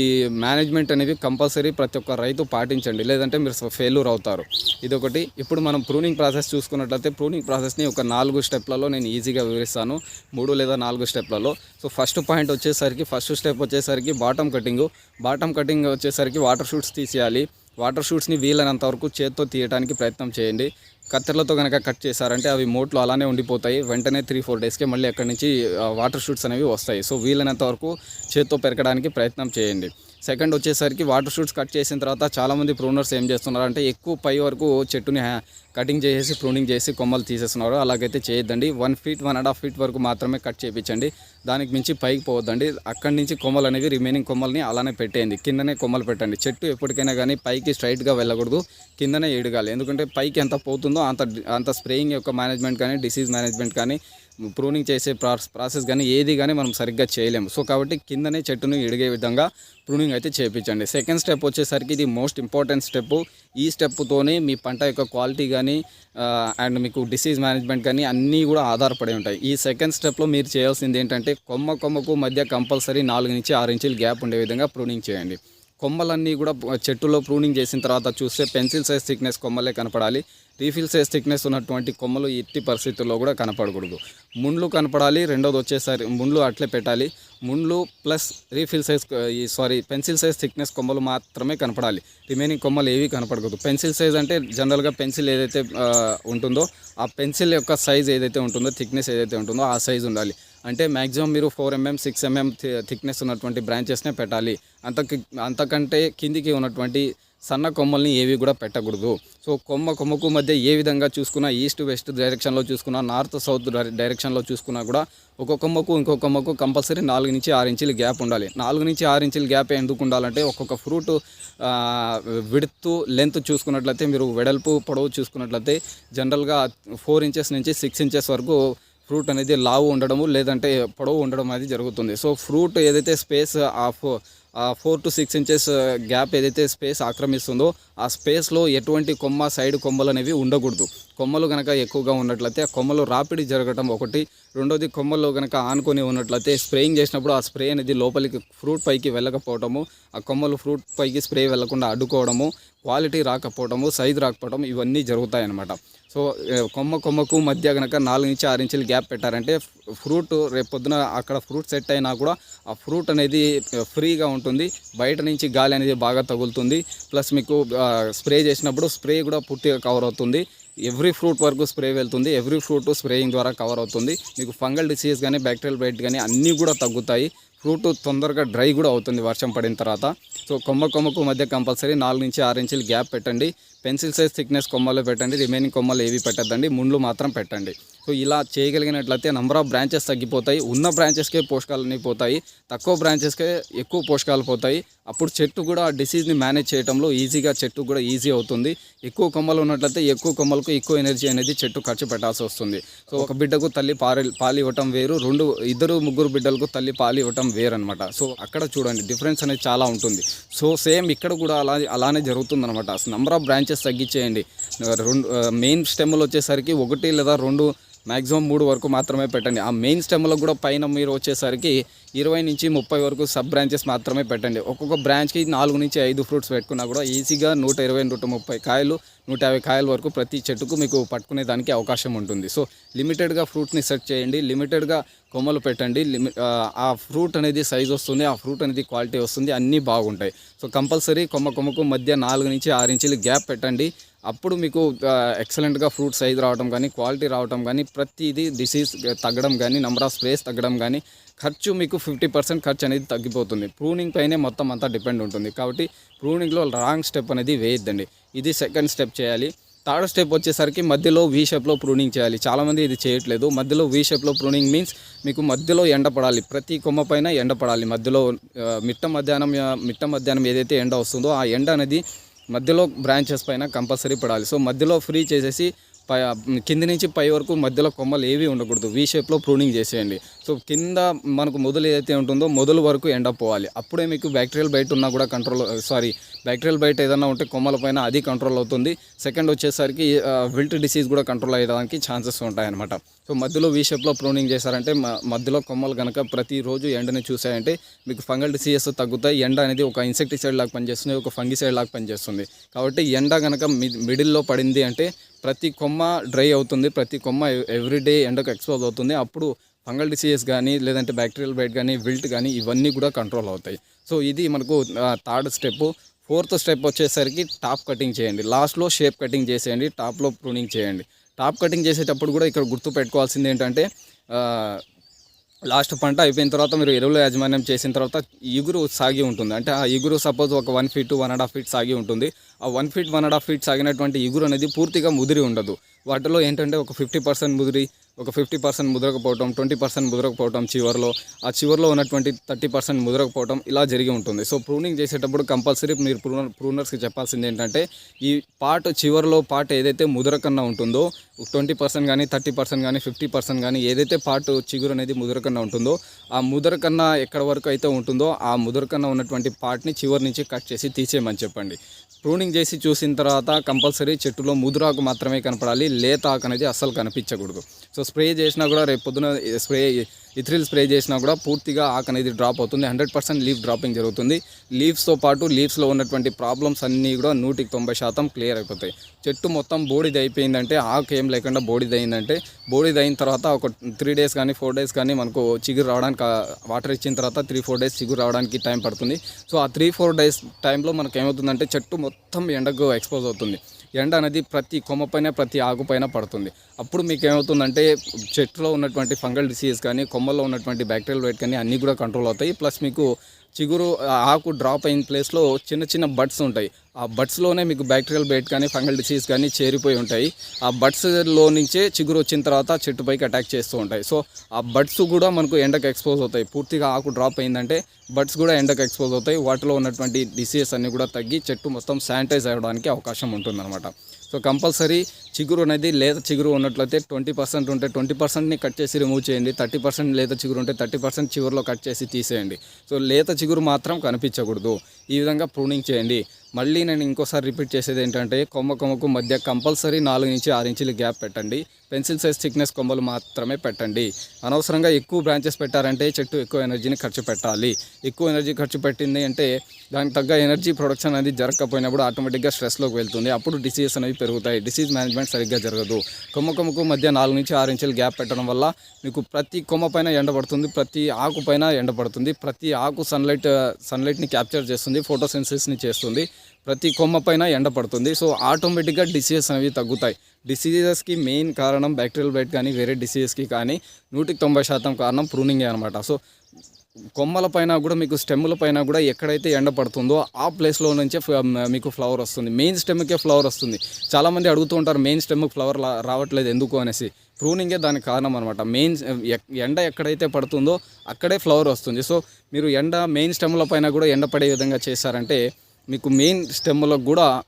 మేనేజ్మెంట్ అనేది కంపల్సరీ ప్రతి ఒక్క రైతు పాటించండి. లేదంటే మీరు ఫెయిల్యూర్ అవుతారు. ఇదొకటి. ఇప్పుడు మనం ప్రూనింగ్ ప్రాసెస్ చూసుకున్నట్లయితే ప్రూనింగ్ ప్రాసెస్ని ఒక నాలుగు స్టెప్లలో నేను ఈజీగా వివరిస్తాను. మూడు లేదా నాలుగు స్టెప్లలో. సో ఫస్ట్ పాయింట్ వచ్చేసరికి ఫస్ట్ స్టెప్ వచ్చేసరికి బాటమ్ కటింగ్. బాటమ్ కటింగ్ వచ్చేసరికి వాటర్ షూట్స్ తీసేయాలి. వాటర్ షూట్స్ని వీలైనంత వరకు చేత్తో తీయడానికి ప్రయత్నం చేయండి. కత్తెరలతో కనుక కట్ చేశారంటే అవి మోట్లు అలానే ఉండిపోతాయి. వెంటనే త్రీ ఫోర్ డేస్కే మళ్ళీ అక్కడి నుంచి వాటర్ షూట్స్ అనేవి వస్తాయి. సో వీలైనంత వరకు చేత్తో పెరగడానికి ప్రయత్నం చేయండి. సెకండ్ వచ్చేసరికి వాటర్ షూట్స్ కట్ చేసిన తర్వాత చాలామంది ప్రూనర్స్ ఏం చేస్తున్నారు అంటే ఎక్కువ పై వరకు చెట్టుని హ్యా- కటింగ్ చేసేసి ప్రూనింగ్ చేసి కొమ్మలు తీసేస్తున్నారు. అలాగైతే చేయొద్దండి. One feet one and half feet వరకు మాత్రమే కట్ చేయించండి. దానికి మించి పైకి పోవద్దండి. అక్కడి నుంచి కొమ్మలు అనేవి రిమైనింగ్ కొమ్మల్ని అలానే పెట్టేయండి. కిందనే కొమ్మలు పెట్టండి. చెట్టు ఎప్పటికైనా కానీ పైకి స్ట్రైట్గా వెళ్ళకూడదు. కిందనే ఎడగాలి. ఎందుకంటే పైకి ఎంత పోతుందో అంత అంత స్ప్రేయింగ్ యొక్క మేనేజ్మెంట్ కానీ డిసీజ్ మేనేజ్మెంట్ కానీ ప్రూనింగ్ చేసే ప్రాసెస్ కానీ ఏది కానీ మనం సరిగ్గా చేయలేము. సో కాబట్టి కిందనే చెట్టును ఇడిగే విధంగా ప్రూనింగ్ అయితే చేయించండి సెకండ్ స్టెప్ వచ్చేసరికి ఇది మోస్ట్ ఇంపార్టెంట్ స్టెప్ ఈ స్టెప్తోనే మీ పంట యొక్క క్వాలిటీ కానీ అండ్ మీకు డిసీజ్ మేనేజ్మెంట్ కానీ అన్నీ కూడా ఆధారపడి ఉంటాయి. ఈ సెకండ్ స్టెప్లో మీరు చేయాల్సింది ఏంటంటే కొమ్మ కొమ్మకు మధ్య కంపల్సరీ నాలుగు నుంచి ఆరు ఇంచులు గ్యాప్ ఉండే విధంగా ప్రూనింగ్ చేయండి. కొమ్మలన్నీ కూడా చెట్టులో ప్రూనింగ్ చేసిన తర్వాత చూస్తే పెన్సిల్ సైజ్ థిక్నెస్ కొమ్మలే కనపడాలి. రీఫిల్ సైజ్ థిక్నెస్ ఉన్నటువంటి కొమ్మలు ఎట్టి పరిస్థితుల్లో కూడా కనపడకూడదు. ముండ్లు కనపడాలి రెండోది వచ్చేసరి ముండ్లు అట్లే పెట్టాలి. ముండ్లు ప్లస్ రీఫిల్ సైజ్ ఈ సారీ పెన్సిల్ సైజ్ థిక్నెస్ కొమ్మలు మాత్రమే కనపడాలి. రిమైనింగ్ కొమ్మలు ఏవి కనపడకూడదు. పెన్సిల్ సైజ్ అంటే జనరల్గా పెన్సిల్ ఏదైతే ఉంటుందో ఆ పెన్సిల్ యొక్క సైజ్ ఏదైతే ఉంటుందో థిక్నెస్ ఏదైతే ఉంటుందో ఆ సైజ్ ఉండాలి. అంటే మ్యాక్సిమం మీరు four mm six mm thickness ఉన్నటువంటి బ్రాంచెస్నే పెట్టాలి. అంత అంతకంటే కిందికి ఉన్నటువంటి సన్న కొమ్మల్ని ఏవి కూడా పెట్టకూడదు. సో కొమ్మ కొమ్మకు మధ్య ఏ విధంగా చూసుకున్నా ఈస్ట్ వెస్ట్ డైరెక్షన్లో చూసుకున్నా నార్త్ సౌత్ డైరెక్షన్లో చూసుకున్నా కూడా ఒక కొమ్మకు ఇంకో కొమ్మకు కంపల్సరీ నాలుగు నుంచి ఆరు ఇంచులు గ్యాప్ ఉండాలి. నాలుగు నుంచి ఆరు ఇంచులు గ్యాప్ ఎందుకు ఉండాలంటే ఒక్కొక్క ఫ్రూట్ విడుతు లెంత్ చూసుకున్నట్లయితే మీరు వెడల్పు పొడవు చూసుకున్నట్లయితే జనరల్గా ఫోర్ ఇంచెస్ నుంచి సిక్స్ ఇంచెస్ వరకు ఫ్రూట్ అనేది లావు ఉండడము లేదంటే పొడవు ఉండడం అనేది జరుగుతుంది. సో ఫ్రూట్ ఏదైతే స్పేస్ ఆ ఫో ఆ four to six inches gap ఏదైతే స్పేస్ ఆక్రమిస్తుందో ఆ స్పేస్లో ఎటువంటి కొమ్మ సైడ్ కొమ్మలు అనేవి ఉండకూడదు. కొమ్మలు కనుక ఎక్కువగా ఉన్నట్లయితే ఆ కొమ్మలు రాపిడి జరగటం ఒకటి. రెండోది కొమ్మలు కనుక ఆనుకొని ఉన్నట్లయితే స్ప్రేయింగ్ చేసినప్పుడు ఆ స్ప్రే అనేది లోపలికి ఫ్రూట్ పైకి వెళ్ళకపోవటము ఆ కొమ్మలు ఫ్రూట్ పైకి స్ప్రే వెళ్ళకుండా అడ్డుకోవడము క్వాలిటీ రాకపోవడము సైజు రాకపోవడం ఇవన్నీ జరుగుతాయి అన్నమాట సో కొమ్మ కొమ్మకు మధ్య కనుక నాలుగు నుంచి ఆరు ఇంచులు గ్యాప్ పెట్టారంటే ఫ్రూట్ రేపు పొద్దున అక్కడ ఫ్రూట్ సెట్ అయినా కూడా ఆ ఫ్రూట్ అనేది ఫ్రీగా ఉంటుంది. బయట నుంచి గాలి అనేది బాగా తగులుతుంది. ప్లస్ మీకు స్ప్రే చేసినప్పుడు స్ప్రే కూడా పూర్తిగా కవర్ అవుతుంది. ఎవ్రీ ఫ్రూట్ వరకు స్ప్రే వెళ్తుంది. ఎవ్రీ ఫ్రూట్ స్ప్రేయింగ్ ద్వారా కవర్ అవుతుంది. మీకు ఫంగల్ డిసీజ్ కానీ బ్యాక్టీరియల్ బైట్ కానీ అన్నీ కూడా తగ్గుతాయి. ఫ్రూట్ తొందరగా డ్రై కూడా అవుతుంది వర్షం పడిన తర్వాత. సో కొమ్మ కొమ్మకు మధ్య కంపల్సరీ నాలుగు నుంచి ఆరు ఇంచులు గ్యాప్ పెట్టండి. పెన్సిల్ సైజ్ థిక్నెస్ కొమ్మలు పెట్టండి. రిమైనింగ్ కొమ్మలు ఏవి పెట్టద్దండి. ముండ్లు మాత్రం పెట్టండి. సో ఇలా చేయగలిగినట్లయితే నంబర్ ఆఫ్ బ్రాంచెస్ తగ్గిపోతాయి. ఉన్న బ్రాంచెస్కే పోషకాలన్నీ పోతాయి. తక్కువ బ్రాంచెస్కే ఎక్కువ పోషకాలు పోతాయి. అప్పుడు చెట్టు కూడా ఆ డిసీజ్ని మేనేజ్ చేయడంలో ఈజీగా చెట్టు కూడా ఈజీ అవుతుంది. ఎక్కువ కొమ్మలు ఉన్నట్లయితే ఎక్కువ కొమ్మలకు ఎక్కువ ఎనర్జీ అనేది చెట్టు ఖర్చు పెట్టాల్సి వస్తుంది. సో ఒక బిడ్డకు తల్లి పాలి పాలు ఇవ్వటం వేరు. రెండు ఇద్దరు ముగ్గురు బిడ్డలకు తల్లి పాలు ఇవ్వటం వేరు అనమాట సో అక్కడ చూడండి డిఫరెన్స్ అనేది చాలా ఉంటుంది. సో సేమ్ ఇక్కడ కూడా అలా అలానే జరుగుతుంది అనమాట నంబర్ ఆఫ్ బ్రాంచెస్ తగ్గించేయండి. రెండు మెయిన్ స్టెమ్లు వచ్చేసరికి ఒకటి లేదా రెండు మ్యాక్సిమం మూడు వరకు మాత్రమే పెట్టండి. ఆ మెయిన్ స్టెమ్లో కూడా పైన మీరు వచ్చేసరికి ఇరవై నుంచి ముప్పై వరకు సబ్ బ్రాంచెస్ మాత్రమే పెట్టండి. ఒక్కొక్క బ్రాంచ్కి నాలుగు నుంచి ఐదు ఫ్రూట్స్ పెట్టుకున్నా కూడా ఈజీగా నూట ఇరవై నూట ముప్పై కాయలు నూట యాభై కాయల వరకు ప్రతి చెట్టుకు మీకు పట్టుకునే దానికి అవకాశం ఉంటుంది. సో లిమిటెడ్గా ఫ్రూట్ని సెట్ చేయండి. లిమిటెడ్గా కొమ్మలు పెట్టండి. లిమి ఆ, ఆ ఫ్రూట్ అనేది సైజ్ వస్తుంది ఆ ఫ్రూట్ అనేది క్వాలిటీ వస్తుంది అన్నీ బాగుంటాయి. సో కంపల్సరీ కొమ్మ కొమ్మకు మధ్య నాలుగు నుంచి ఆరు ఇంచులు గ్యాప్ పెట్టండి. అప్పుడు మీకు ఎక్సలెంట్గా ఫ్రూట్ సైజ్ రావడం కానీ క్వాలిటీ రావడం కానీ ప్రతిదీ డిసీజ్ తగ్గడం కానీ నెంబర్ ఆఫ్ స్ప్రేస్ తగ్గడం కానీ ఖర్చు మీకు ఫిఫ్టీ పర్సెంట్ ఖర్చు అనేది తగ్గిపోతుంది. ప్రూనింగ్ పైనే మొత్తం అంతా డిపెండ్ ఉంటుంది. కాబట్టి ప్రూనింగ్లో రాంగ్ స్టెప్ అనేది వేయొద్దండి. ఇది సెకండ్ స్టెప్ చేయాలి. థర్డ్ స్టెప్ వచ్చేసరికి మధ్యలో వీ షేప్లో ప్రూనింగ్ చేయాలి. చాలామంది ఇది చేయట్లేదు. మధ్యలో వీ షేప్లో ప్రూనింగ్ మీన్స్ మీకు మధ్యలో ఎండ పడాలి. ప్రతి కొమ్మ పైన ఎండ పడాలి. మధ్యలో మిట్ట మధ్యాహ్నం మిట్ట మధ్యాహ్నం ఏదైతే ఎండ వస్తుందో ఆ ఎండ అనేది మధ్యలో బ్రాంచెస్ పైన కంపల్సరీ పడాలి. సో మధ్యలో ఫ్రీ చేసేసి పై కింది నుంచి పై వరకు మధ్యలో కొమ్మలు ఏవి ఉండకూడదు. వీ షేప్లో ప్రూనింగ్ చేసేయండి. సో కింద మనకు మొదలు ఏదైతే ఉంటుందో మొదలు వరకు ఎండ పోవాలి. అప్పుడే మీకు బ్యాక్టీరియల్ బయట ఉన్నా కూడా కంట్రోల్ సారీ బ్యాక్టీరియల్ బయట ఏదైనా ఉంటే కొమ్మల పైన అది కంట్రోల్ అవుతుంది. సెకండ్ వచ్చేసరికి విల్ట్ డిసీజ్ కూడా కంట్రోల్ అయ్యడానికి ఛాన్సెస్ ఉంటాయన్నమాట. సో మధ్యలో వీ షేప్లో ప్రూనింగ్ చేశారంటే మధ్యలో కొమ్మలు కనుక ప్రతిరోజు ఎండని చూసాయంటే మీకు ఫంగల్ డిసీజెస్ తగ్గుతాయి. ఎండ అనేది ఒక ఇన్సెక్టిసైడ్ లాగా పనిచేస్తుంది ఒక ఫంగిసైడ్ లాగా పనిచేస్తుంది. కాబట్టి ఎండ కనుక మిడిల్లో పడింది అంటే ప్రతి కొమ్మ డ్రై అవుతుంది ప్రతి కొమ్మ ఎవ్రీడే ఎండకు ఎక్స్పోజ్ అవుతుంది. అప్పుడు ఫంగల్ డిసీజెస్ కానీ లేదంటే బ్యాక్టీరియల్ బైట్ కానీ విల్ట్ కానీ ఇవన్నీ కూడా కంట్రోల్ అవుతాయి. సో ఇది మనకు థర్డ్ స్టెప్ ఫోర్త్ స్టెప్ వచ్చేసరికి టాప్ కటింగ్ చేయండి. లాస్ట్లో షేప్ కటింగ్ చేసేయండి టాప్లో ప్రూనింగ్ చేయండి. టాప్ కటింగ్ చేసేటప్పుడు కూడా ఇక్కడ గుర్తు పెట్టుకోవాల్సింది ఏంటంటే లాస్ట్ పంట అయిపోయిన తర్వాత మీరు ఎరువుల యాజమాన్యం చేసిన తర్వాత ఇగురు సాగి ఉంటుంది. అంటే ఆ ఇగురు సపోజ్ ఒక one feet one and half feet సాగి ఉంటుంది. ఆ one feet one and half feet సాగినటువంటి ఇగురు అనేది పూర్తిగా ముదిరి ఉండదు. వాటిలో ఏంటంటే ఒక ఫిఫ్టీ పర్సెంట్ ముదిరి ఒక ఫిఫ్టీ పర్సెంట్ ముదరకపోవటం ట్వంటీ పర్సెంట్ ముదరకపోవటం చివరిలో ఆ చివరిలో ఉన్నటువంటి థర్టీ పర్సెంట్ ముదరకపోవటం ఇలా జరిగి ఉంటుంది. సో ప్రూనింగ్ చేసేటప్పుడు కంపల్సరీ మీరు ప్రూనర్ ప్రూనర్స్కి చెప్పాల్సింది ఏంటంటే ఈ పార్ట్ చివరిలో పార్ట్ ఏదైతే ముదరకన్నా ఉంటుందో ట్వంటీ పర్సెంట్ కానీ థర్టీ పర్సెంట్ కానీ ఫిఫ్టీ పర్సెంట్ కానీ ఏదైతే పార్ట్ చిగురు అనేది ముదరకన్నా ఉంటుందో ఆ ముదరకన్నా ఎక్కడ వరకు అయితే ఉంటుందో ఆ ముదరకన్నా ఉన్నటువంటి పార్ట్ని చివరి నుంచి కట్ చేసి తీసేయమని చెప్పండి. ప్రూనింగ్ చేసి చూసిన తర్వాత కంపల్సరీ చెట్టులో ముదురాకు మాత్రమే కనపడాలి. లేత ఆకు అనేది అస్సలు కనిపించకూడదు. సో స్ప్రే చేసినా కూడా రేపు పొద్దున స్ప్రే ఇథ్రిల్ స్ప్రే చేసినా కూడా పూర్తిగా ఆకు అనేది డ్రాప్ అవుతుంది. హండ్రెడ్ పర్సెంట్ లీఫ్ డ్రాపింగ్ జరుగుతుంది. లీవ్స్తో పాటు లీవ్స్లో ఉన్నటువంటి ప్రాబ్లమ్స్ అన్నీ కూడా నూటికి తొంభై శాతం క్లియర్ అయిపోతాయి. చెట్టు మొత్తం బోడిది అయిపోయిందంటే ఆకు ఏం లేకుండా బోడిది అయిందంటే బోడిది అయిన తర్వాత ఒక త్రీ డేస్ కానీ ఫోర్ డేస్ కానీ మనకు చిగురు రావడానికి వాటర్ ఇచ్చిన తర్వాత త్రీ ఫోర్ డేస్ చిగురు రావడానికి టైం పడుతుంది. సో ఆ త్రీ ఫోర్ డేస్ టైంలో మనకు ఏమవుతుందంటే చెట్టు మొత్తం ఎండకు ఎక్స్పోజ్ అవుతుంది. ఎండ అనేది ప్రతి కొమ్మపైన ప్రతి ఆకుపైన పడుతుంది. అప్పుడు మీకు ఏమవుతుందంటే చెట్టులో ఉన్నటువంటి ఫంగల్ డిసీజ్ కానీ కొమ్మల్లో ఉన్నటువంటి బ్యాక్టీరియల్ వైట్ కానీ అన్నీ కూడా కంట్రోల్ అవుతాయి. ప్లస్ మీకు చిగురు ఆకు డ్రాప్ అయిన ప్లేస్లో చిన్న చిన్న బడ్స్ ఉంటాయి. ఆ బడ్స్లోనే మీకు బ్యాక్టీరియల్ బైట్ కానీ ఫంగల్ డిసీజ్ కానీ చేరిపోయి ఉంటాయి. ఆ బడ్స్లో నుంచే చిగురు వచ్చిన తర్వాత చెట్టుపైకి అటాక్ చేస్తూ ఉంటాయి. సో ఆ బడ్స్ కూడా మనకు ఎండకు ఎక్స్పోజ్ అవుతాయి. పూర్తిగా ఆకు డ్రాప్ అయిందంటే బడ్స్ కూడా ఎండకు ఎక్స్పోజ్ అవుతాయి. వాటిలో ఉన్నటువంటి డిసీజెస్ అన్నీ కూడా తగ్గి చెట్టు మొత్తం శానిటైజ్ అవ్వడానికి అవకాశం ఉంటుందన్నమాట. సో కంపల్సరీ చిగురు అనేది లేత చిగురు ఉన్నట్లయితే ట్వంటీ పర్సెంట్ ఉంటే ట్వంటీ పర్సెంట్ని కట్ చేసి రిమూవ్ చేయండి. థర్టీ పర్సెంట్ లేత చిగురు ఉంటే థర్టీ పర్సెంట్ చిగురులో కట్ చేసి తీసేయండి. సో లేత చిగురు మాత్రం కనిపించకూడదు. ఈ విధంగా ప్రూనింగ్ చేయండి. మళ్ళీ నేను ఇంకోసారి రిపీట్ చేసేది ఏంటంటే కొమ్మ కొమ్మకు మధ్య కంపల్సరీ నాలుగు నుంచి ఆరు ఇంచుల గ్యాప్ పెట్టండి. పెన్సిల్ సైజ్ థిక్నెస్ కొమ్మలు మాత్రమే పెట్టండి. అనవసరంగా ఎక్కువ బ్రాంచెస్ పెట్టారంటే చెట్టు ఎక్కువ ఎనర్జీని ఖర్చు పెట్టాలి. ఎక్కువ ఎనర్జీ ఖర్చు పెట్టింది అంటే దానికి తగ్గ ఎనర్జీ ప్రొడక్షన్ అనేది జరగకపోయినప్పుడు ఆటోమేటిక్గా స్ట్రెస్లోకి వెళ్తుంది. అప్పుడు డిసీజెస్ అనేవి పెరుగుతాయి. డిసీజ్ మేనేజ్మెంట్ సరిగ్గా జరగదు. కొమ్మ కొమ్మకు మధ్య నాలుగు నుంచి ఆరు ఇంచులు గ్యాప్ పెట్టడం వల్ల మీకు ప్రతి కొమ్మ పైన ఎండబడుతుంది ప్రతి ఆకు పైన ఎండబడుతుంది ప్రతి ఆకు సన్లైట్ సన్లైట్ని క్యాప్చర్ చేస్తుంది ఫోటోసెన్సిస్ని చేస్తుంది ప్రతి కొమ్మ పైన ఎండ పడుతుంది. సో ఆటోమేటిక్గా డిసీజెస్ అనేవి తగ్గుతాయి. డిసీజెస్కి మెయిన్ కారణం బ్యాక్టీరియల్ బైట్ కానీ వేరే డిసీజెస్కి కానీ నూటికి తొంభై శాతం కారణం ప్రూనింగే అనమాట సో కొమ్మల పైన కూడా మీకు స్టెమ్ల పైన కూడా ఎక్కడైతే ఎండ పడుతుందో ఆ ప్లేస్లో నుంచే మీకు ఫ్లవర్ వస్తుంది. మెయిన్ స్టెమ్కే ఫ్లవర్ వస్తుంది. చాలామంది అడుగుతూ ఉంటారు మెయిన్ స్టెమ్కి ఫ్లవర్ రావట్లేదు ఎందుకు? అనేసి. ప్రూనింగే దానికి కారణం అనమాట మెయిన్ ఎండ ఎక్కడైతే పడుతుందో అక్కడే ఫ్లవర్ వస్తుంది. సో మీరు ఎండ మెయిన్ స్టెమ్ల పైన కూడా ఎండ పడే విధంగా చేశారంటే మీకు మెయిన్ స్టెమ్లకు కూడా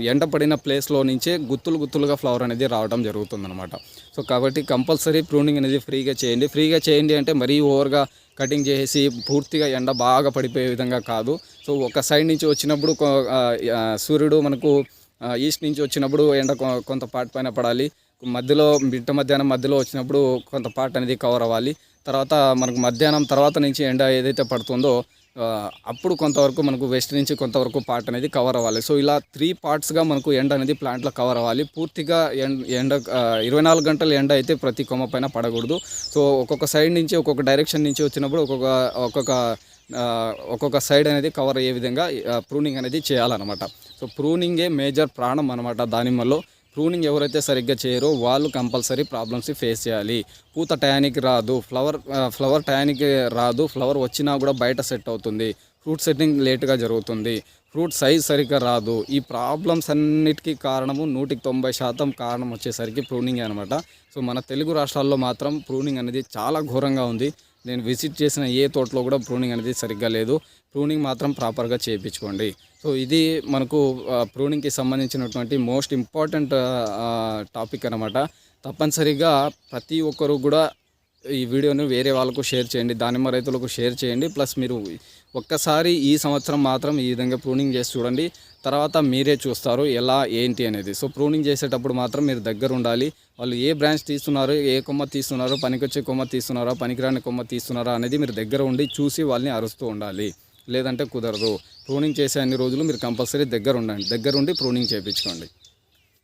ఎండ పడిన ప్లేస్లో నుంచే గుత్తులు గుత్తులుగా ఫ్లవర్ అనేది రావడం జరుగుతుందనమాట సో కాబట్టి కంపల్సరీ ప్రూనింగ్ అనేది ఫ్రీగా చేయండి. ఫ్రీగా చేయండి అంటే మరీ ఓవర్గా కటింగ్ చేసి పూర్తిగా ఎండ బాగా పడిపోయే విధంగా కాదు. సో ఒక సైడ్ నుంచి వచ్చినప్పుడు సూర్యుడు మనకు ఈస్ట్ నుంచి వచ్చినప్పుడు ఎండ కొ- కొంత పార్ట్ పైన పడాలి. మధ్యలో మిట్ట మధ్యాహ్నం మధ్యలో వచ్చినప్పుడు కొంత పార్ట్ అనేది కవర్ అవ్వాలి. తర్వాత మనకు మధ్యాహ్నం తర్వాత నుంచి ఎండ ఏదైతే పడుతుందో అప్పుడు కొంతవరకు మనకు వెస్ట్ నుంచి కొంతవరకు పార్ట్ అనేది కవర్ అవ్వాలి. సో ఇలా త్రీ పార్ట్స్గా మనకు ఎండ అనేది ప్లాంట్లో కవర్ అవ్వాలి. పూర్తిగా ఎండ ఎండ ఇరవై నాలుగు గంటల ఎండ అయితే ప్రతి కొమ్మ పైన పడకూడదు. సో ఒక్కొక్క సైడ్ నుంచి ఒక్కొక్క డైరెక్షన్ నుంచి వచ్చినప్పుడు ఒక్కొక్క ఒక్కొక్క ఒక్కొక్క సైడ్ అనేది కవర్ అయ్యే విధంగా ప్రూనింగ్ అనేది చేయాలన్నమాట. సో ప్రూనింగే మేజర్ ప్రాణం అనమాట దానిమ్మలో. ప్రూనింగ్ ఎవరైతే సరిగ్గా చేయరో వాళ్ళు కంపల్సరీ ప్రాబ్లమ్స్ ఫేస్ చేయాలి. పూత టయానికి రాదు ఫ్లవర్ ఫ్లవర్ టయానికి రాదు ఫ్లవర్ వచ్చినా కూడా బయట సెట్ అవుతుంది. ఫ్రూట్ సెట్టింగ్ లేట్గా జరుగుతుంది. ఫ్రూట్ సైజ్ సరిగ్గా రాదు. ఈ ప్రాబ్లమ్స్ అన్నిటికీ కారణము నూటికి తొంభై శాతం కారణం వచ్చేసరికి ప్రూనింగ్ అనమాట సో మన తెలుగు రాష్ట్రాల్లో మాత్రం ప్రూనింగ్ అనేది చాలా ఘోరంగా ఉంది. నేను విజిట్ చేసిన ఏ తోటలో కూడా ప్రూనింగ్ అనేది సరిగ్గా లేదు. ప్రూనింగ్ మాత్రం ప్రాపర్గా చేయించుకోండి. సో ఇది మనకు ప్రూనింగ్కి సంబంధించినటువంటి మోస్ట్ ఇంపార్టెంట్ టాపిక్ అనమాట తప్పనిసరిగా ప్రతి ఒక్కరు కూడా ఈ వీడియోని వేరే వాళ్ళకు షేర్ చేయండి. దానిమ్మ రైతులకు షేర్ చేయండి. ప్లస్ మీరు ఒక్కసారి ఈ సంవత్సరం మాత్రం ఈ విధంగా ప్రూనింగ్ చేసి చూడండి. తర్వాత మీరే చూస్తారు ఎలా ఏంటి అనేది. సో ప్రూనింగ్ చేసేటప్పుడు మాత్రం మీరు దగ్గర ఉండాలి. వాళ్ళు ఏ బ్రాంచ్ తీస్తున్నారు ఏ కొమ్మ తీస్తున్నారో పనికొచ్చే కొమ్మ తీస్తున్నారా పనికిరాని కొమ్మ తీస్తున్నారా అనేది మీరు దగ్గర ఉండి చూసి వాళ్ళని అరుస్తూ ఉండాలి. లేదంటే కుదరదు. ప్రూనింగ్ చేసే అన్ని రోజులు మీరు కంపల్సరీ దగ్గర ఉండండి. దగ్గర ఉండి ప్రూనింగ్ చేయించుకోండి.